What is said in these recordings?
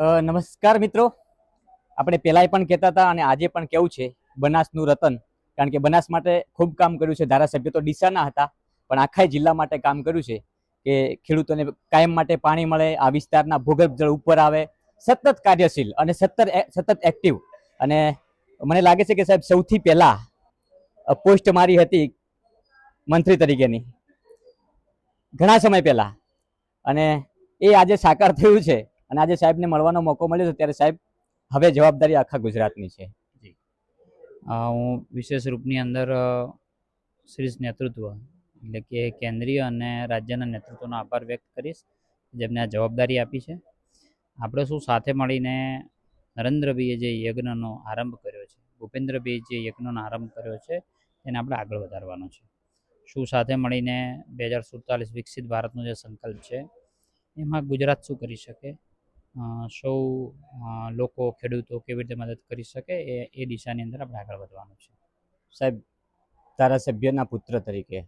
નમસ્કાર મિત્રો. આપણે પહેલાંય પણ કહેતા હતા અને આજે પણ કેવું છે બનાસનું રતન. કારણ કે બનાસ માટે ખૂબ કામ કર્યું છે. ધારાસભ્ય તો ડીસાના હતા, પણ આખા જિલ્લા માટે કામ કર્યું છે કે ખેડૂતોને કાયમ માટે પાણી મળે, આ વિસ્તારના ભૂગર્ભ જળ ઉપર આવે. સતત કાર્યશીલ અને સતત સતત એક્ટિવ અને મને લાગે છે કે સાહેબ સૌથી પહેલાં પોસ્ટ મારી હતી મંત્રી તરીકેની. ઘણા સમય પહેલાં. અને એ આજે સાકાર થયું છે. અને આજે સાહેબને મળવાનો મોકો મળ્યો છે, ત્યારે સાહેબ હવે જવાબદારી આખા ગુજરાતની છે. હું વિશેષ રૂપની અંદર શ્રી નેતૃત્વ, એટલે કે કેન્દ્રીય અને રાજ્યના નેતૃત્વનો આભાર વ્યક્ત કરીશ જેમને આ જવાબદારી આપી છે. આપણે શું સાથે મળીને નરેન્દ્રભાઈએ જે યજ્ઞનો આરંભ કર્યો છે, ભૂપેન્દ્રભાઈએ જે યજ્ઞનો આરંભ કર્યો છે, તેને આપણે આગળ વધારવાનો છે. શું સાથે મળીને બે હજાર સુડતાલીસ વિકસિત ભારતનો જે સંકલ્પ છે, એમાં ગુજરાત શું કરી શકે? સૌ લોકો ખેડૂતો કેવી રીતે મદદ કરી શકે એ એ દિશાની અંદર આપણે આગળ વધવાનું છે. સાહેબ ધારાસભ્યના પુત્ર તરીકે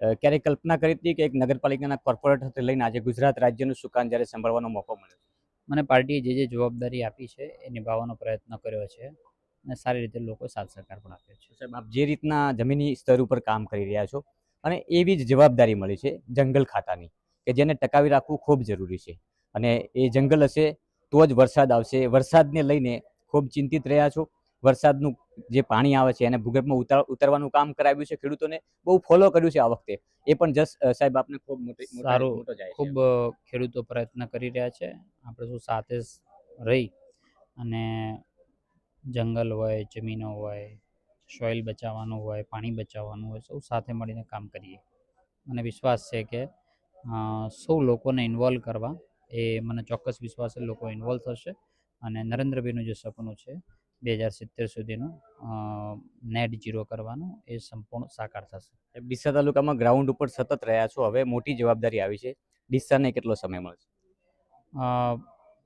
ક્યારે ક્યારેય કલ્પના કરી હતી કે એક નગરપાલિકાના કોર્પોરેટરથી લઈને આજે ગુજરાત રાજ્યનું સુકાન જ્યારે સંભાળવાનો મોકો મળ્યો મને પાર્ટીએ જે જે જવાબદારી આપી છે એ નિભાવવાનો પ્રયત્ન કર્યો છે અને સારી રીતે લોકો સાથ સહકાર પણ આપ્યો છે. સાહેબ આપ જે રીતના જમીની સ્તર ઉપર કામ કરી રહ્યા છો અને એવી જ જવાબદારી મળી છે જંગલ ખાતાની કે જેને ટકાવી રાખવું ખૂબ જરૂરી છે. અને એ જંગલ હશે તો જ વરસાદ આવશે. વરસાદને લઈને ખૂબ ચિંતિત રહ્યા છો. વરસાદનું જે પાણી આવે છે એને ભૂગર્ભમાં ઉતાર ઉતારવાનું કામ કરાવ્યું છે ખેડૂતોને. બહુ ફોલો કર્યું છે આ વખતે. એ પણ જસ સાહેબ આપને ખૂબ સારું. ખૂબ ખેડૂતો પ્રયત્ન કરી રહ્યા છે. આપણે શું સાથે રહી અને જંગલ હોય જમીનો હોય સોઇલ બચાવવાનું હોય પાણી બચાવવાનું હોય સૌ સાથે મળીને કામ કરીએ. મને વિશ્વાસ છે કે સૌ લોકોને ઇન્વોલ્વ કરવા એ મને ચોક્કસ વિશ્વાસ છે લોકો ઇન્વોલ્વ થશે. અને નરેન્દ્રભાઈનું જે સપનું છે બે હજાર સિત્તેર સુધીનું નેટ જીરો કરવાનું એ સંપૂર્ણ સાકાર થશે. ડીસા તાલુકામાં ગ્રાઉન્ડ ઉપર સતત રહ્યા છો. હવે મોટી જવાબદારી આવી છે. ડીસાને કેટલો સમય મળશે?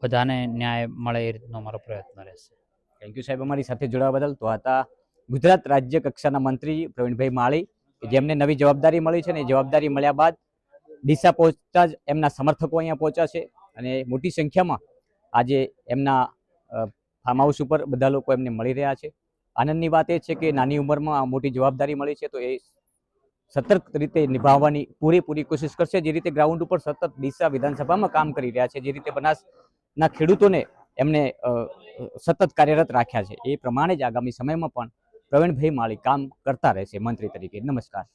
બધાને ન્યાય મળે એ રીતનો અમારો પ્રયત્ન રહેશે. થેન્ક યુ સાહેબ અમારી સાથે જોડાવા બદલ. તો હતા ગુજરાત રાજ્ય કક્ષાના મંત્રી પ્રવીણભાઈ માળી જેમને નવી જવાબદારી મળી છે ને એ જવાબદારી મળ્યા બાદ ડીસા પહોંચતા જ એમના સમર્થકો અહીંયા પહોંચ્યા છે અને મોટી સંખ્યામાં આજે એમના ફાર્મ હાઉસ ઉપર બધા લોકો એમને મળી રહ્યા છે. આનંદની વાત એ છે કે નાની ઉંમરમાં આ મોટી જવાબદારી મળી છે તો એ સતર્ક રીતે નિભાવવાની પૂરેપૂરી કોશિશ કરશે, જે રીતે ગ્રાઉન્ડ ઉપર સતત ડીસા વિધાનસભામાં કામ કરી રહ્યા છે, જે રીતે બનાસના ખેડૂતોને એમને સતત કાર્યરત રાખ્યા છે. એ પ્રમાણે જ આગામી સમયમાં પણ પ્રવીણભાઈ માળી કામ કરતા રહેશે, મંત્રી તરીકે. નમસ્કાર.